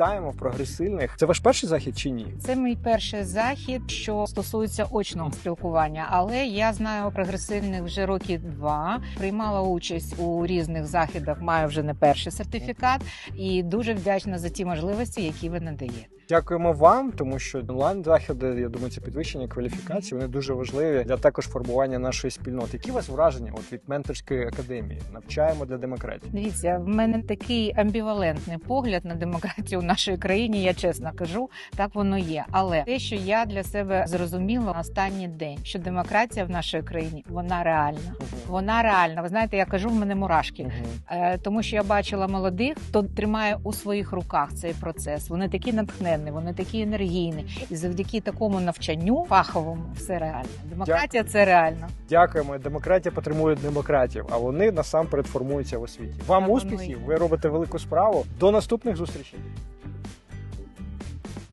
вітаємо прогресивних. Це ваш перший захід чи ні? Це мій перший захід, що стосується очного спілкування. Але я знаю прогресивних вже роки два. Приймала участь у різних заходах. Маю вже не перший сертифікат, і дуже вдячна за ті можливості, які ви надаєте. Дякуємо вам, тому що онлайн заходи, я думаю, це підвищення кваліфікації. Вони дуже важливі для також формування нашої спільноти. Які у вас враження от від менторської академії? Навчаємо для демократії. Дивіться, в мене такий амбівалентний погляд на демократію в нашій країні. Я чесно кажу, так воно є. Але те, що я для себе зрозуміла на останній день, що демократія в нашій країні вона реальна. Вона реальна. Ви знаєте, я кажу, в мене мурашки. Е, тому що я бачила молодих, хто тримає у своїх руках цей процес. Вони такі натхненні, вони такі енергійні, і завдяки такому навчанню фаховому все реально. Демократія це реально. Дякуємо. Демократія потримує демократів, а вони насамперед формуються в освіті. Вам успіхів! Ви робите велику справу. До наступних зустрічей.